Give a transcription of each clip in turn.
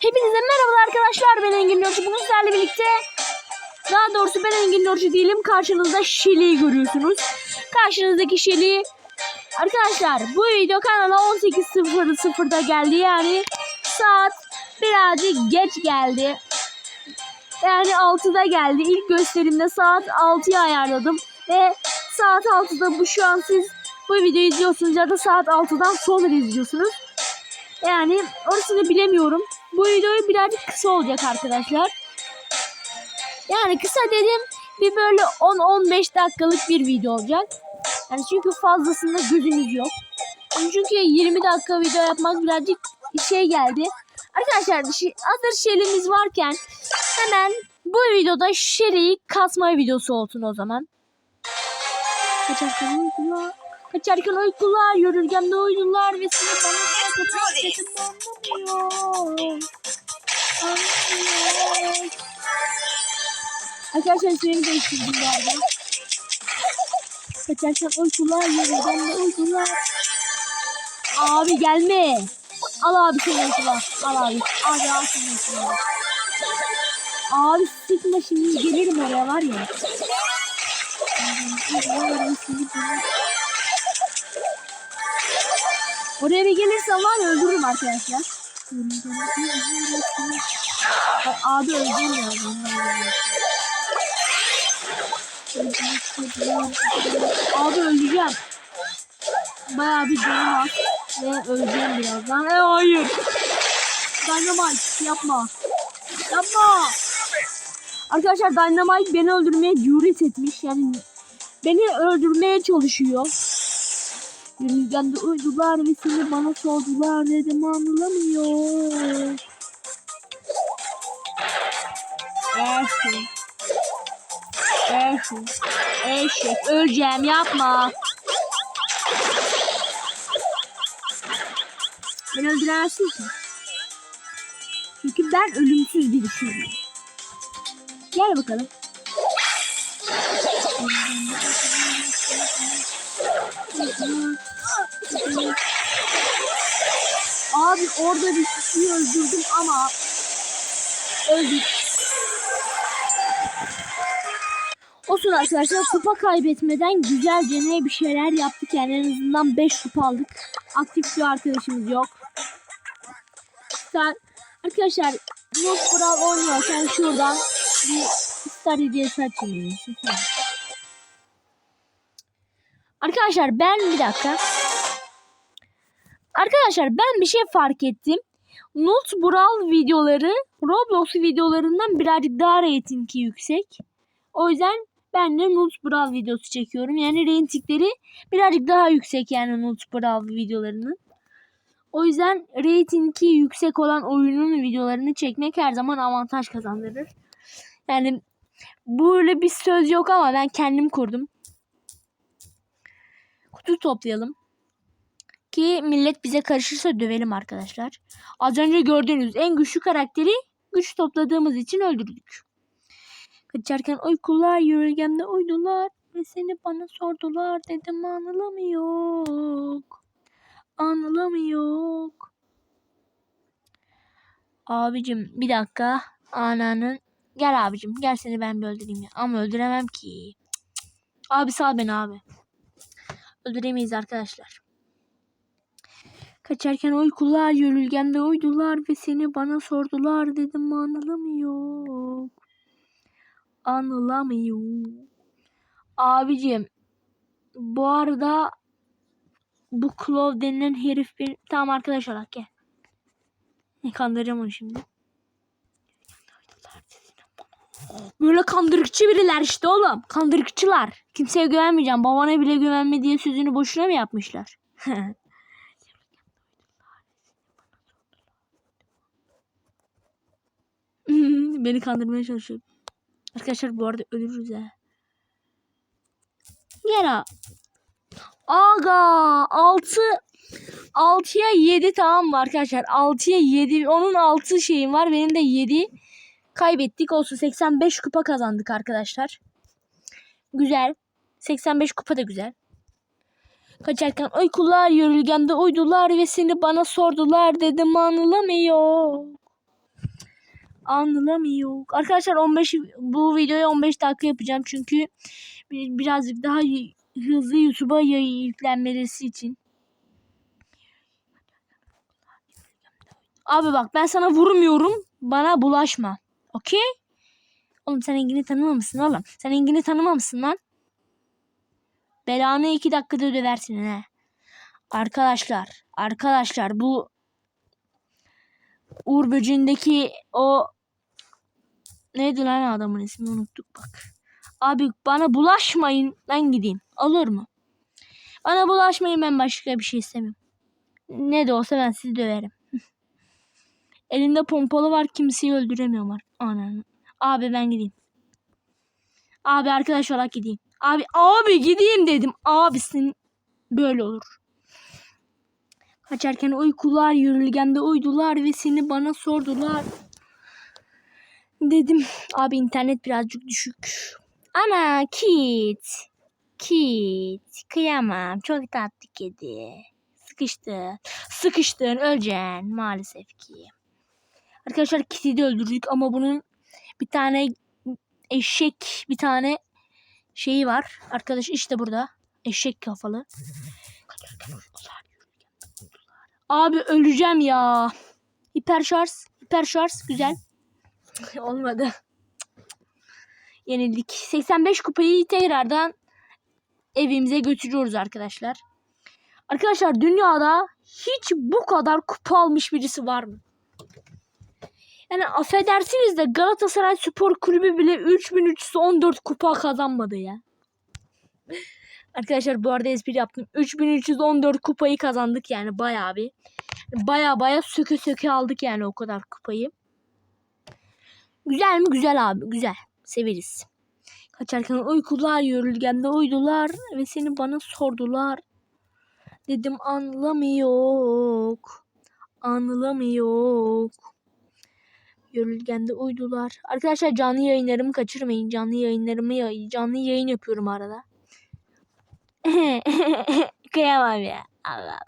Hepinize merhaba arkadaşlar ben Engin Nurcu. Bugün sizlerle birlikte daha doğrusu ben Engin Nurcu değilim. Karşınızda Şeli'yi görüyorsunuz. Karşınızdaki Şeli Arkadaşlar bu video kanala 18.00'da geldi yani saat birazcık geç geldi. Yani 6'da geldi. İlk gösterimde saat 6'ya ayarladım ve saat 6'da bu şu an siz bu videoyu izliyorsunuz ya da saat 6'dan sonra izliyorsunuz. Yani orasını bilemiyorum. Bu videoyu birazcık kısa olacak arkadaşlar. Yani kısa dedim bir böyle 10-15 dakikalık bir video olacak. Yani çünkü fazlasında gözümüz yok. Çünkü 20 dakika video yapmak birazcık şey geldi. Arkadaşlar şi- hazır şelimiz varken hemen bu videoda şeriyi kasma videosu olsun o zaman. Kaçarken uykular, kaçarken uykular, yürürken uydular ve seni anlamıyor. Anlamıyor. Arkadaşlar seni değiştirdim galiba. Kaçarken uykular, yürürken de uykular. Abi gelme. Al abi seni uykular. Al abi. Abi al seni uykular. Abi sıkma şimdi gelirim oraya var ya. Oraya bir gelirsen var ya öldürürüm arkadaşlar. Ay, Abi öldürüm ya. Abi öleceğim. Bayağı bir canım var. Ve öleceğim birazdan. E hayır. Dynamite yapma. Yapma. Arkadaşlar Dynamite beni öldürmeye cüret etmiş. Yani beni öldürmeye çalışıyor. Yüzden de uydular ve seni bana sordular dedim anlamıyor. Eşek. Eşek. Eşek. Öleceğim yapma. Beni öldüremezsin ki. Çünkü ben ölümsüz birisiyim. Gel bakalım. Orada bir kişiyi öldürdüm ama öldük. Olsun arkadaşlar kupa kaybetmeden güzelce ne bir şeyler yaptık yani en azından 5 kupa aldık. Aktif bir arkadaşımız yok. Sen, arkadaşlar Yok Brawl oynuyorken şuradan bir Star hediyesi açayım. Arkadaşlar ben bir dakika. Arkadaşlar ben bir şey fark ettim. Not Brawl videoları Roblox videolarından birazcık daha reytingi yüksek. O yüzden ben de Not Brawl videosu çekiyorum. Yani reytingleri birazcık daha yüksek yani Not Brawl videolarının. O yüzden reytingi yüksek olan oyunun videolarını çekmek her zaman avantaj kazandırır. Yani böyle bir söz yok ama ben kendim kurdum. Kutu toplayalım. Ki millet bize karışırsa dövelim arkadaşlar. Az önce gördüğünüz en güçlü karakteri güç topladığımız için öldürdük. Kaçarken uykular yürürgemde uydular ve seni bana sordular dedim anılamıyor. Anılamıyor. Abicim bir dakika. Ananın. Gel abicim gel seni ben bir öldüreyim ya. Ama öldüremem ki. Cık, cık. Abi sal beni abi. Öldüremeyiz arkadaşlar. Kaçarken uykular yürülgemde uydular ve seni bana sordular dedim anılamıyor. Anılamıyor. Abicim bu arada bu Claw denilen herif bir... Tamam arkadaşlar bak gel. Kandıracağım onu şimdi. Böyle kandırıkçı biriler işte oğlum. Kandırıkçılar. Kimseye güvenmeyeceğim. Babana bile güvenme diye sözünü boşuna mı yapmışlar? Beni kandırmaya çalışıyor. Arkadaşlar bu arada ölürüz ha. Ha. Aga 6 6'ya 7 tamam mı arkadaşlar? 6'ya 7 onun 6 şeyim var benim de 7 kaybettik olsun 85 kupa kazandık arkadaşlar. Güzel. 85 kupa da güzel. Kaçarken uykular yürülgemde uydular ve seni bana sordular dedim anılamıyor. Anlamıyor. Arkadaşlar 15 bu videoyu 15 dakika yapacağım çünkü bir- birazcık daha hızlı YouTube'a yüklenmesi için. Abi bak ben sana vurmuyorum. Bana bulaşma. Okey? Oğlum sen Engin'i tanımamışsın oğlum. Sen Engin'i tanımamışsın lan. Belanı iki dakikada ödeversin he. Arkadaşlar. Arkadaşlar bu Uğur Böceği'ndeki o neydi lan adamın ismini unuttuk bak. Abi bana bulaşmayın ben gideyim. Olur mu? Bana bulaşmayın ben başka bir şey istemiyorum. Ne de olsa ben sizi döverim. Elinde pompalı var kimseyi öldüremiyorum var. Ananı. Abi ben gideyim. Abi arkadaş olarak gideyim. Abi abi gideyim dedim. Abisin böyle olur. Kaçarken uykular yürülgemde uydular ve seni bana sordular. Dedim abi internet birazcık düşük. Ana kit. Kit. Kıyamam. Çok tatlı kedi. Sıkıştı. Sıkıştın öleceksin maalesef ki. Arkadaşlar Kit'i de öldürdük ama bunun bir tane eşek bir tane şeyi var. Arkadaş işte burada. Eşek kafalı. Abi öleceğim ya. Hiper şarj. Hiper şarj. Güzel. Olmadı. Yenildik. 85 kupayı tekrardan evimize götürüyoruz arkadaşlar. Arkadaşlar dünyada hiç bu kadar kupa almış birisi var mı? Yani affedersiniz de Galatasaray Spor Kulübü bile 3314 kupa kazanmadı ya. Arkadaşlar bu arada espri yaptım. 3314 kupayı kazandık yani bayağı bir. Baya baya söke söke aldık yani o kadar kupayı. Güzel mi? Güzel abi. Güzel. Severiz. Kaçarken uykular yörülgemde uydular ve seni bana sordular. Dedim anlamıyor. Anlamıyor. Yörülgemde uydular. Arkadaşlar canlı yayınlarımı kaçırmayın. Canlı yayınlarımı yay- canlı yayın yapıyorum arada. Kıyamam ya. Allah Allah.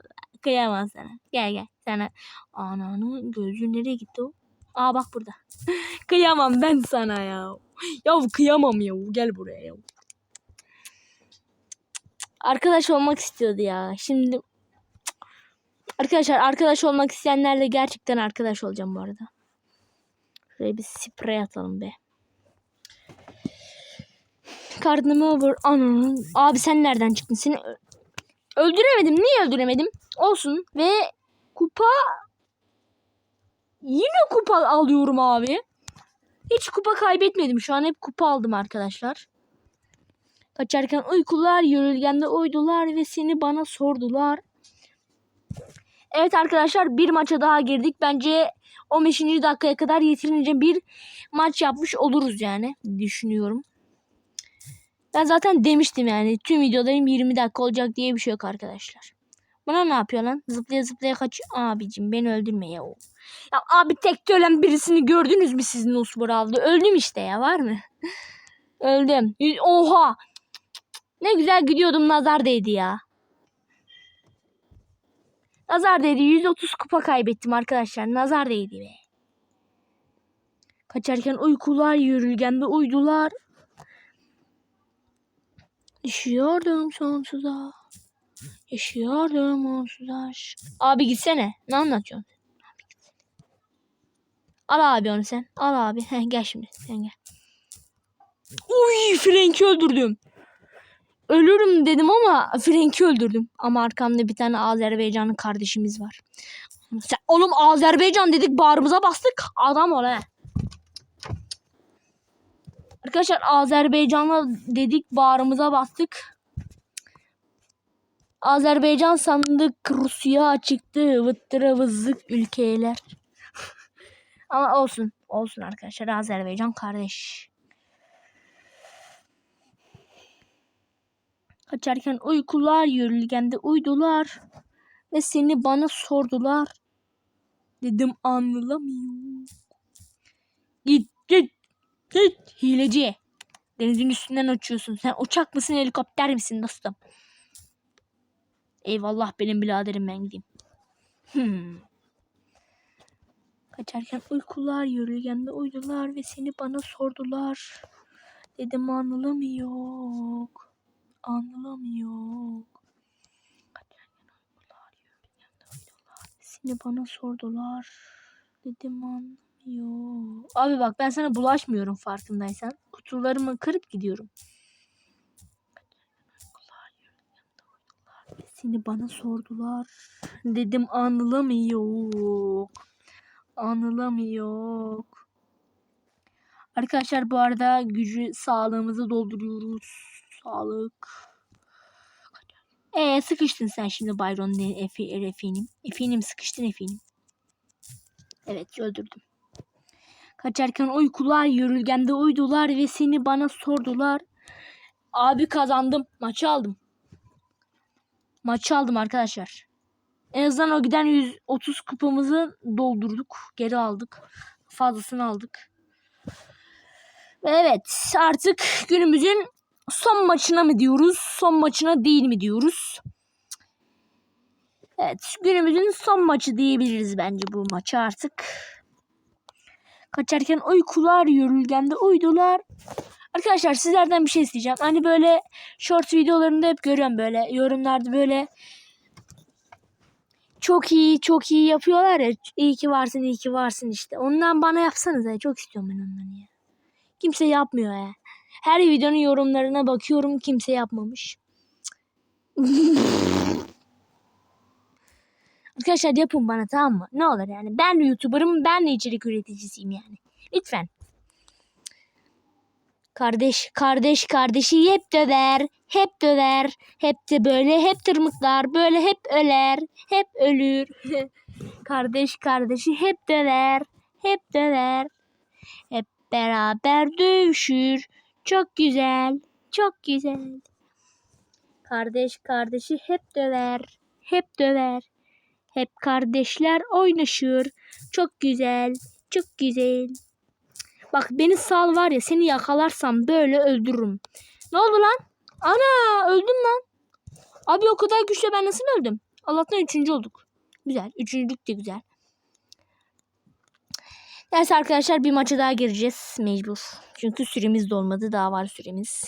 Kıyamam sana. Gel gel. Sana. Ananın gözü nereye gitti o? Aa bak burada. kıyamam ben sana ya. Ya kıyamam ya. Gel buraya ya. Arkadaş olmak istiyordu ya. Şimdi Arkadaşlar arkadaş olmak isteyenlerle gerçekten arkadaş olacağım bu arada. Şuraya bir sprey atalım be. Karnımı vur. Ananın. Abi sen nereden çıktın? Seni öldüremedim. Niye öldüremedim? Olsun. Ve kupa yine kupa alıyorum abi. Hiç kupa kaybetmedim. Şu an hep kupa aldım arkadaşlar. Kaçarken uykular, yörülgemde uydular ve seni bana sordular. Evet arkadaşlar bir maça daha girdik. Bence 15. dakikaya kadar yeterince bir maç yapmış oluruz yani düşünüyorum. Ben zaten demiştim yani tüm videolarım 20 dakika olacak diye bir şey yok arkadaşlar. Buna ne yapıyor lan? Zıplaya zıplaya kaç. Abicim beni öldürme ya. Ya abi tek ölen birisini gördünüz mü sizin Usbur aldı? Öldüm işte ya var mı? Öldüm. Oha. Ne güzel gidiyordum nazar değdi ya. Nazar değdi. 130 kupa kaybettim arkadaşlar. Nazar değdi be. Kaçarken uykular yürülgemde uydular. Düşüyordum sonsuza. Yaşıyordum onsuz. Abi gitsene. Ne anlatıyorsun? Abi. Al abi onu sen. Al abi. Heh, gel şimdi. Sen gel. Uy Frank'i öldürdüm. Ölürüm dedim ama Frank'i öldürdüm. Ama arkamda bir tane Azerbaycanlı kardeşimiz var. Sen, oğlum Azerbaycan dedik bağrımıza bastık. Adam ol he. Arkadaşlar Azerbaycan'la dedik bağrımıza bastık. Azerbaycan sandık Rusya çıktı vıttıra vızlık ülkeler. Ama olsun. Olsun arkadaşlar Azerbaycan kardeş. Kaçarken uykular yörülgemde uydular. Ve seni bana sordular. Dedim anlamıyorum. Git git git hileci. Denizin üstünden uçuyorsun. Sen uçak mısın helikopter misin dostum? Eyvallah benim biraderim ben gideyim. Hmm. Kaçarken uykular yürürken uydular ve seni bana sordular. Dedim anılamıyor. Anılamıyor. Kaçarken uykular yürürken uydular seni bana sordular. Dedim anlamıyor. Abi bak ben sana bulaşmıyorum farkındaysan. Kutularımı kırıp gidiyorum. Uykular yürürken de seni bana sordular. Dedim anılamıyor. Anılamıyor. Arkadaşlar bu arada gücü sağlığımızı dolduruyoruz. Sağlık. Ee sıkıştın sen şimdi Byron Efe, Efe'nim. Efe'nim sıkıştın Efe'nim. Evet öldürdüm. Kaçarken uykular yürürgemde uydular ve seni bana sordular. Abi kazandım. Maçı aldım. Maçı aldım arkadaşlar. En azından o giden 130 kupamızı doldurduk. Geri aldık. Fazlasını aldık. Ve evet artık günümüzün son maçına mı diyoruz? Son maçına değil mi diyoruz? Evet günümüzün son maçı diyebiliriz bence bu maçı artık. Kaçarken uykular yürürgende uydular. Arkadaşlar sizlerden bir şey isteyeceğim. Hani böyle short videolarında hep görüyorum böyle yorumlarda böyle çok iyi çok iyi yapıyorlar ya. İyi ki varsın iyi ki varsın işte. Ondan bana yapsanız ya. Çok istiyorum ben ondan ya. Kimse yapmıyor ya. Her videonun yorumlarına bakıyorum kimse yapmamış. Arkadaşlar yapın bana tamam mı? Ne olur yani. Ben de YouTuber'ım ben de içerik üreticisiyim yani. Lütfen. Kardeş, kardeş, kardeşi hep döver, hep döver, hep de böyle, hep tırmıklar, böyle hep öler, hep ölür. kardeş, kardeşi hep döver, hep döver, hep beraber dövüşür. Çok güzel, çok güzel. Kardeş, kardeşi hep döver, hep döver, hep kardeşler oynaşır. Çok güzel, çok güzel. Bak beni sal var ya seni yakalarsam böyle öldürürüm. Ne oldu lan? Ana öldüm lan. Abi o kadar güçle ben nasıl öldüm? Allah'tan üçüncü olduk. Güzel. Üçüncülük de güzel. Neyse arkadaşlar bir maça daha gireceğiz mecbur. Çünkü süremiz dolmadı. Daha var süremiz.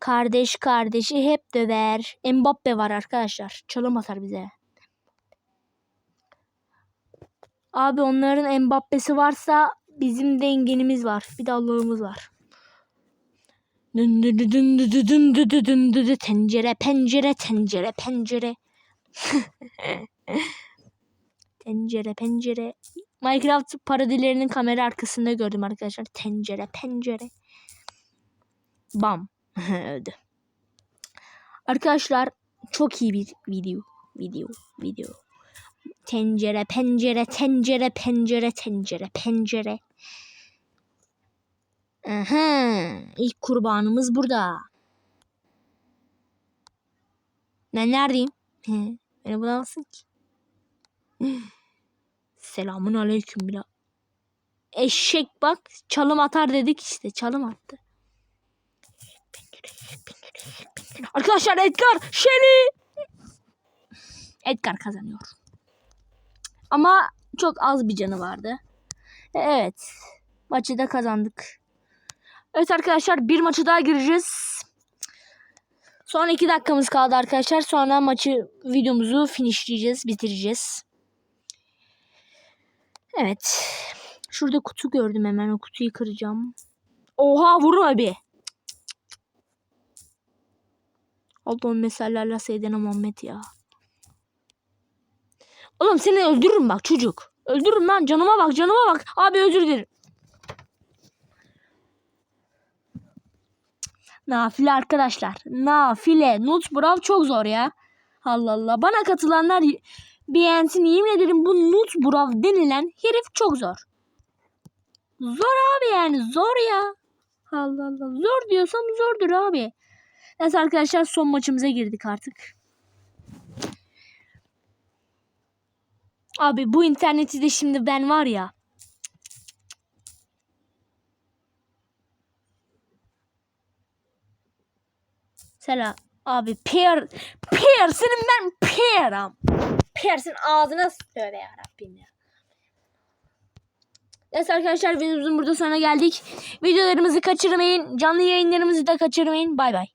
Kardeş kardeşi hep döver. Mbappe var arkadaşlar. Çalım atar bize. Abi onların Mbappe'si varsa bizim de engenimiz var. Bir de Allah'ımız var. Tencere pencere tencere pencere. tencere pencere. Minecraft parodilerinin kamera arkasında gördüm arkadaşlar. Tencere pencere. Bam. Öldü. Arkadaşlar çok iyi bir video. Video. Video. Tencere, pencere, tencere, pencere, tencere, pencere. Aha, ilk kurbanımız burada. Ben neredeyim? He, beni bulamazsın ki. Selamun aleyküm bila. Eşek bak çalım atar dedik işte çalım attı. Arkadaşlar Edgar Şeli. Edgar kazanıyor. Ama çok az bir canı vardı. Evet. Maçı da kazandık. Evet arkadaşlar bir maçı daha gireceğiz. Son iki dakikamız kaldı arkadaşlar. Sonra maçı videomuzu finishleyeceğiz. Bitireceğiz. Evet. Şurada kutu gördüm hemen. O kutuyu kıracağım. Oha vurma bir. Allah'ım mesallerle seyyidine Muhammed ya. Oğlum seni öldürürüm bak çocuk. Öldürürüm lan canıma bak canıma bak. Abi özür dilerim. Nafile arkadaşlar. Nafile. Nut Brav çok zor ya. Allah Allah. Bana katılanlar beğensin. Yemin ederim bu Nut Brav denilen herif çok zor. Zor abi yani zor ya. Allah Allah. Zor diyorsam zordur abi. Neyse arkadaşlar son maçımıza girdik artık. Abi bu interneti de şimdi ben var ya. Selam. Abi Pierre senin ben Pierre'am. Pierre senin ağzına tövbe yarabbim ya. Evet arkadaşlar videomuzun burada sonuna geldik. Videolarımızı kaçırmayın. Canlı yayınlarımızı da kaçırmayın. Bay bay.